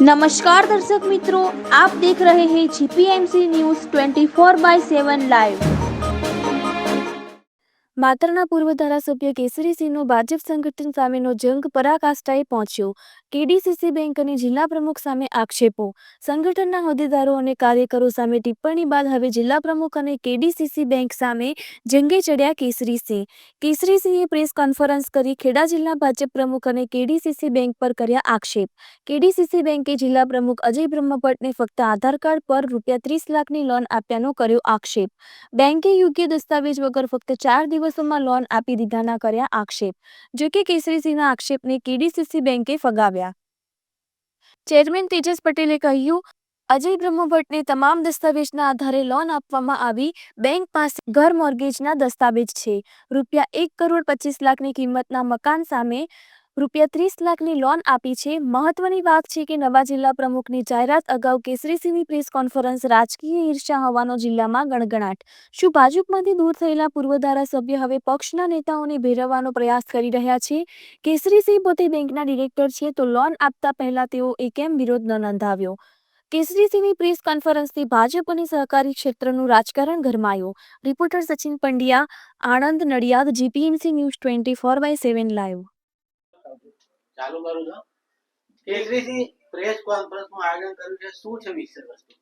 નમસ્કાર દર્શક મિત્રો આપ દેખ રહે હે GPMC news 24 by seven live માત્રના પૂર્વ ધારાસભ્ય કેસરીસિંહનો ભાજપ સંગઠન સામેનો જંગ પરાકાષ્ઠાએ પહોંચ્યો. કેડીસીસી બેંક અને જિલ્લા પ્રમુખ સામે આક્ષેપો. સંગઠનના હોદ્દેદારો અને કાર્યકરો સામે ટિપ્પણી બાદ હવે જિલ્લા પ્રમુખ અને કેડીસીસી બેંક સામે જંગે ચડ્યા કેસરીસિંહ. કેસરીસિંહે પ્રેસ કોન્ફરન્સ કરી ખેડા જિલ્લા ભાજપ પ્રમુખ અને કેડીસીસી બેંક પર કર્યા આક્ષેપ. કેડીસીસી બેંકે જિલ્લા પ્રમુખ અજય બ્રહ્મભટ્ટને ફક્ત આધાર કાર્ડ પર રૂપિયા ત્રીસ લાખની લોન આપ્યાનો કર્યો આક્ષેપ. બેંકે યોગ્ય દસ્તાવેજ વગર ફક્ત ચાર દિવસોમાં લોન આપી દીધાના કર્યા આક્ષેપ. જોકે કેસરીસિંહના આક્ષેપને કેડીસીસી બેંકે ફગાવ્યા. ચેરમેન તેજસ પટેલે કહ્યું, અજય બ્રહ્મભટ્ટને તમામ દસ્તાવેજના આધારે લોન આપવામાં આવી બેંક પાસે ઘર મોર્ગેજના દસ્તાવેજ છે. રૂપિયા એક કરોડ પચીસ લાખની કિંમતના મકાન સામે રૂપિયા ત્રીસ લાખની લોન આપી છે. મહત્વની વાત છે કે નવા જિલ્લા પ્રમુખની જાહેરાત અગાઉ કેસરીસિંહની પ્રેસ કોન્ફરન્સ રાજકીય ઈર્ષા હોવાનો જિલ્લામાં ગણગણાટ. શું ભાજપમાંથી દૂર થયેલા પૂર્વ ધારાસભ્ય હવે પક્ષના નેતાઓને ભેરવવાનો પ્રયાસ કરી રહ્યા છે? કેસરીસિંહ પોતે બેંકના ડિરેક્ટર છે તો લોન આપતા પહેલા તેઓ એ કેમ વિરોધ ન નોંધાવ્યો? કેસરીસિંહની પ્રેસ કોન્ફરન્સથી ભાજપ અને સહકારી ક્ષેત્રનું રાજકારણ ગરમાયું. Reporter Sachin Pandya, Anand Nadiad, GPMC news twenty four by seven live. ચાલુ કરું છું. કેસરીસી પ્રેસ કોન્ફરન્સનું આયોજન કર્યું છે. શું છે વિષય વસ્તુ?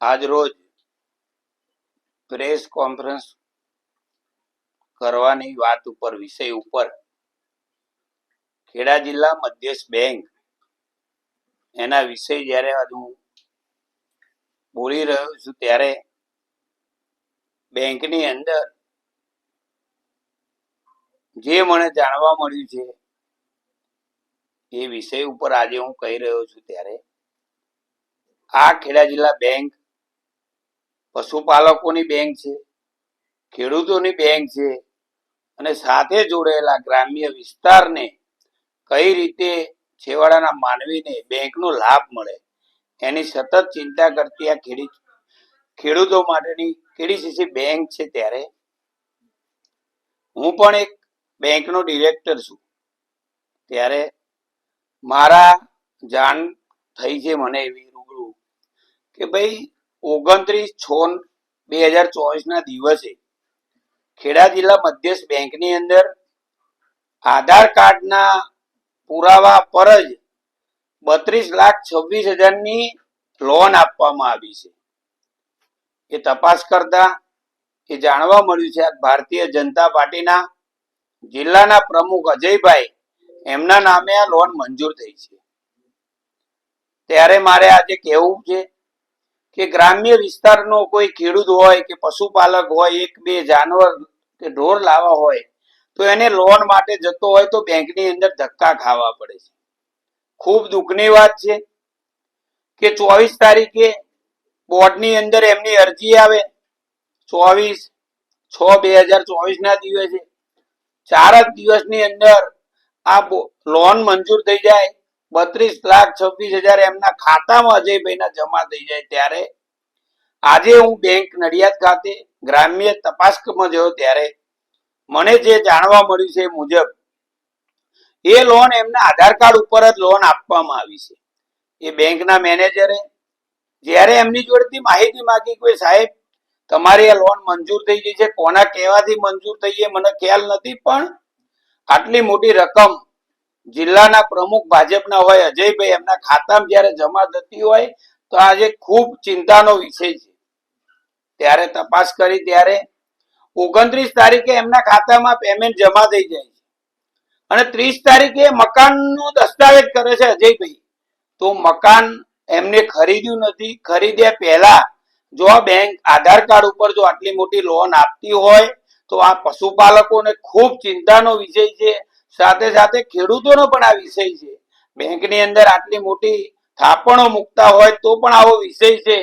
આજ રોજ પ્રેસ કોન્ફરન્સ કરવાની વાત ઉપર, વિષય ઉપર ખેડા જિલ્લા મધ્યસ્થ બેંક એના વિષય જ્યારે હું બોલી રહ્યો છું, ત્યારે બેંકની અંદર જે મને જાણવા મળ્યું છે એ વિષય ઉપર આજે હું કહી રહ્યો છું ત્યારે, આ ખેડા જિલ્લા બેંક પશુપાલકોની બેંક છે, ખેડૂતોની બેંક છે અને સાથે જોડાયેલા ગ્રામ્ય વિસ્તારને કઈ રીતે છેવાડાના માનવીને બેંકનો લાભ મળે એની સતત ચિંતા કરતી આ ખેડી, ખેડૂતો માટેની કેડીસીસી બેંક છે ત્યારે, હું પણ એક બેંકનો ડિરેક્ટર છું. ત્યારે મારા જાણ થઈ છે મને એવી રૂબરૂ કે ભાઈ ઓગણત્રીસ છ બે હજાર ચોવીસ ના દિવસે ખેડા જિલ્લા મધ્યસ્થ બેંકની અંદર આધાર કાર્ડના પુરાવા પર જ બત્રીસ લાખ છવ્વીસ હજારની લોન આપવામાં આવી છે. એ તપાસ કરતા એ જાણવા મળ્યું છે ભારતીય જનતા પાર્ટીના જિલ્લાના પ્રમુખ અજયભાઈ એમના નામે આ લોન મંજૂર થઈ છે. ત્યારે મારે આજે કહેવું છે કે ગ્રામ્ય વિસ્તારનો કોઈ ખેડૂત હોય કે પશુપાલક હોય, એક, બે જાનવર કે ઢોર લાવવા હોય, તો એને લોન માટે જતો હોય તો બેંકની અંદર ધક્કા ખાવા પડે છે. ખૂબ દુઃખની વાત છે કે ચોવીસ તારીખે બોર્ડની અંદર એમની અરજી આવે. ચોવીસ છ બે હજાર ચોવીસ ના દિવસે. ચાર જ દિવસની અંદર આ લોન મંજૂર થઈ જાય, બત્રીસ લાખ છવ્વીસ હજાર એમના ખાતામાં અજયભાઈના જમા થઈ જાય ત્યારે. આજે હું બેંક નડિયાદ ખાતે ગ્રામ્ય તપાસમાં ગયો ત્યારે મને જે જાણવા મળ્યું છે મુજબ એ લોન એમના આધાર કાર્ડ ઉપર જ લોન આપવામાં આવી છે. એ બેંકના મેનેજરે જ્યારે એમની જોડેથી માહિતી માંગી કોઈ સાહેબ, તમારી આ લોન મંજૂર થઈ ગઈ છે, કોના કહેવાથી મંજૂર થઈ એ મને ખ્યાલ નથી, પણ આટલી મોટી રકમ જિલ્લાના પ્રમુખ ભાજપના હોય, અજયભાઈ એમના ખાતામાં જ્યારે જમા થતી હોય, તો આજે ખૂબ ચિંતાનો વિષય છે. ત્યારે તપાસ કરી ત્યારે ઓગણત્રીસ તારીખે એમના ખાતામાં પેમેન્ટ જમા થઈ જાય છે. અને ત્રીસ તારીખે મકાનનું દસ્તાવેજ કરે છે અજયભાઈ. તો મકાન એમને ખરીદ્યું નથી. ખરીદ્યા પહેલા જો બેંક આધાર કાર્ડ ઉપર જો આટલી મોટી લોન આપતી હોય તો આ પશુપાલકોને ખૂબ ચિંતાનો વિષય છે. સાથે સાથે ખેડૂતોનો પણ આ વિષય છે. બેંકની અંદર આટલી મોટી થાપણો મૂકતા હોય તો પણ આવો વિષય છે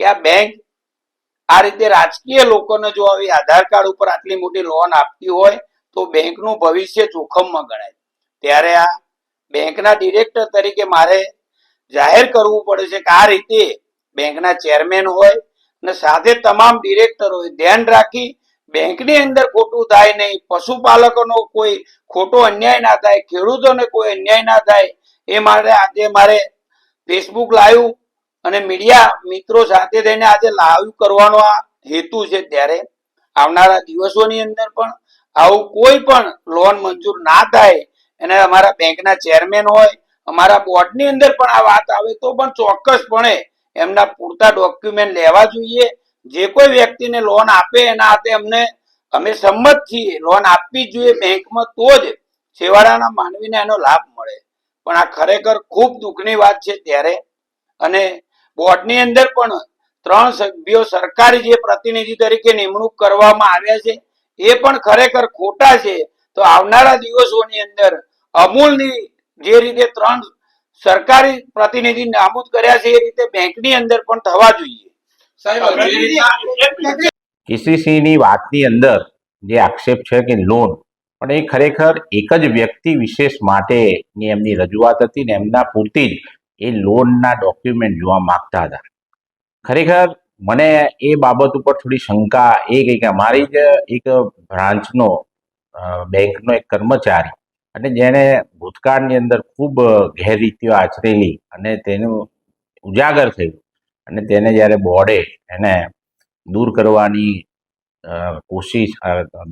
કે આ બેંક આ રીતે રાજકીય લોકોને જો આવી આધાર કાર્ડ ઉપર આટલી મોટી લોન આપતી હોય તો બેંકનું ભવિષ્ય જોખમમાં ગણાય. ત્યારે આ બેંકના ડિરેક્ટર તરીકે મારે જાહેર કરવું પડે છે કે આ રીતે બેંકના ચેરમેન હોય અને સાથે તમામ ડિરેક્ટરોએ ધ્યાન રાખી બેંકની અંદર ખોટું થાય નહીં, પશુપાલકોનો કોઈ ખોટો અન્યાય ના થાય, ખેડૂતોને કોઈ અન્યાય ના થાય, એ માટે આજે મારે ફેસબુક લાઈવ અને મીડિયા મિત્રો સાથે થઈને આજે લાઈવ કરવાનો આ હેતુ છે ત્યારે. આવનારા દિવસોની અંદર પણ આવું કોઈ પણ લોન મંજૂર ના થાય અને અમારા બેંકના ચેરમેન હોય, અમારા બોર્ડની અંદર પણ આ વાત આવે તો પણ ચોક્કસપણે એમના પૂરતા ડોક્યુમેન્ટ લેવા જોઈએ. જે કોઈ વ્યક્તિને લોન આપે એના હાથે અમને, અમે સંમત છીએ. લોન આપવી જોઈએ બેંકમાં તો જ છેવાડાના માનવીને એનો લાભ મળે. પણ આ ખરેખર ખૂબ દુઃખની વાત છે ત્યારે. અને બોર્ડની અંદર પણ ત્રણ સભ્યો સરકારી જે પ્રતિનિધિ તરીકે નિમણૂક કરવામાં આવ્યા છે, એ પણ ખરેખર ખોટા છે. તો આવનારા દિવસોની અંદર અમૂલની જે રીતે ત્રણ સરકારી પ્રતિનિધિ નાબૂદ કર્યા છે, એ રીતે બેંકની અંદર પણ થવા જોઈએ. કેસીસીની વાતની અંદર જે આક્ષેપ છે કે લોન પણ એ ખરેખર એક જ વ્યક્તિ વિશેષ માટેની એમની રજૂઆત હતી ને એમના પૂરતી જ એ લોનના ડોક્યુમેન્ટ જોવા માંગતા હતા. ખરેખર મને એ બાબત ઉપર થોડી શંકા એ ગઈ કે અમારી જ એક બ્રાન્ચનો બેંકનો એક કર્મચારી અને જેણે ભૂતકાળની અંદર ખૂબ ગેરરીતિઓ આચરેલી અને તેનું ઉજાગર થયું. અને તેને જ્યારે બોર્ડે એને દૂર કરવાની કોશિશ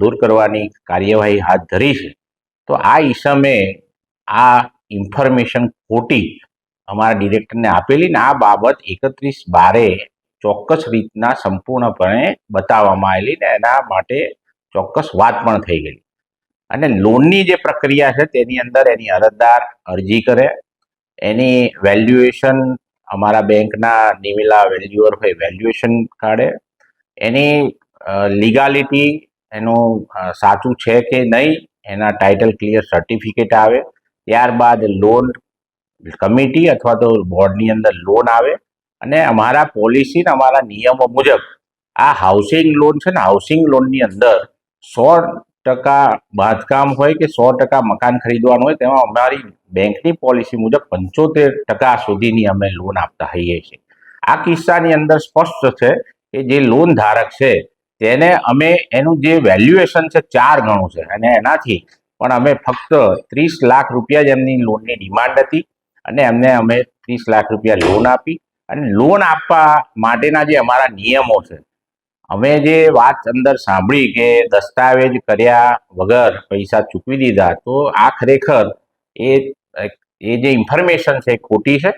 દૂર કરવાની કાર્યવાહી હાથ ધરી છે, તો આ ઈસમે આ ઇન્ફોર્મેશન ખોટી અમારા ડિરેક્ટરને આપેલી ને આ બાબત એકત્રીસ બારે ચોક્કસ રીતના સંપૂર્ણપણે બતાવવામાં આવેલી ને એના માટે ચોક્કસ વાત પણ થઈ ગઈ અને લોનની જે પ્રક્રિયા છે તેની અંદર એની અરજદાર અરજી કરે, એની વેલ્યુએશન અમારા બેંકના નિમેલા વેલ્યુઅર હોય વેલ્યુએશન કાઢે. એની લીગાલિટી એનું સાચું છે કે નહીં, એના ટાઇટલ ક્લિયર સર્ટિફિકેટ આવે. ત્યારબાદ લોન કમિટી અથવા તો બોર્ડની અંદર લોન આવે. અને અમારા પોલિસી અમારા નિયમો મુજબ આ હાઉસિંગ લોન છે ને હાઉસિંગ લોનની અંદર સો ટકા બાંધકામ હોય કે સો ટકા મકાન ખરીદવાનું હોય, તેમાં અમારી બેંકની પોલિસી મુજબ પંચોતેર ટકા સુધીની અમે લોન આપતા હોઈએ છીએ. આ કિસ્સાની અંદર સ્પષ્ટ છે કે જે લોન ધારક છે, તેને અમે એનું જે વેલ્યુએશન છે ચાર ગણું છે અને એનાથી પણ અમે ફક્ત ત્રીસ લાખ રૂપિયા જ એમની લોનની ડિમાન્ડ હતી અને એમને અમે ત્રીસ લાખ રૂપિયા લોન આપી. અને લોન આપવા માટેના જે અમારા નિયમો છે અમે જે વાત અંદર સાંભળી કે દસ્તાવેજ કર્યા વગર પૈસા ચૂકવી દીધા, તો આ ખરેખર એ એ જે ઇન્ફોર્મેશન છે ખોટી છે.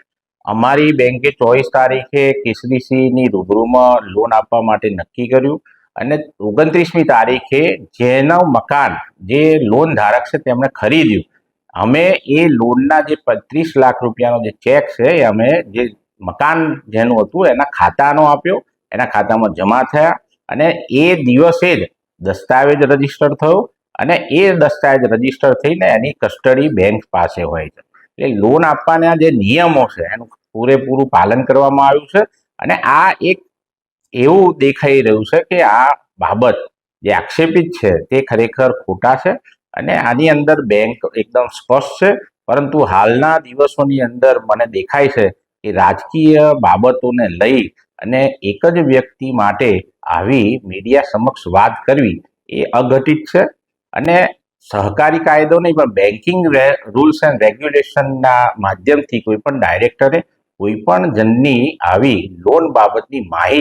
અમારી બેંકે ચોવીસ તારીખે કેસરીસીની રૂબરૂમાં લોન આપવા માટે નક્કી કર્યું અને ઓગણત્રીસમી તારીખે જેનું મકાન, જે લોન ધારક છે તેમણે ખરીદ્યું. અમે એ લોનના જે ત્રીસ લાખ રૂપિયાનો જે ચેક છે એ અમે જે મકાન જેનું હતું એના ખાતાનો આપ્યો. એના ખાતામાં જમા થયા અને એ દિવસે જ દસ્તાવેજ રજિસ્ટર થયો અને એ દસ્તાવેજ રજિસ્ટર થઈને એની કસ્ટડી બેંક પાસે હોય છે. એટલે લોન આપવાના જે નિયમો છે, એનું પૂરેપૂરું પાલન કરવામાં આવ્યું છે અને આ એક એવું દેખાઈ રહ્યું છે કે આ બાબત જે આક્ષેપિત છે તે ખરેખર ખોટા છે અને આની અંદર બેંક એકદમ સ્પષ્ટ છે, પરંતુ હાલના દિવસોની અંદર મને દેખાય છે કે રાજકીય બાબતોને લઈ અને એક જ વ્યક્તિ માટે આવી મીડિયા સમક્ષ વાત કરવી એ અઘટિત છે. અને સહકારી કાયદો નહીં, પણ બેન્કિંગ રૂલ્સ એન્ડ રેગ્યુલેશનના માધ્યમથી કોઈ પણ ડાયરેક્ટરે કોઈ પણ જણની આવી લોન બાબતની માહિતી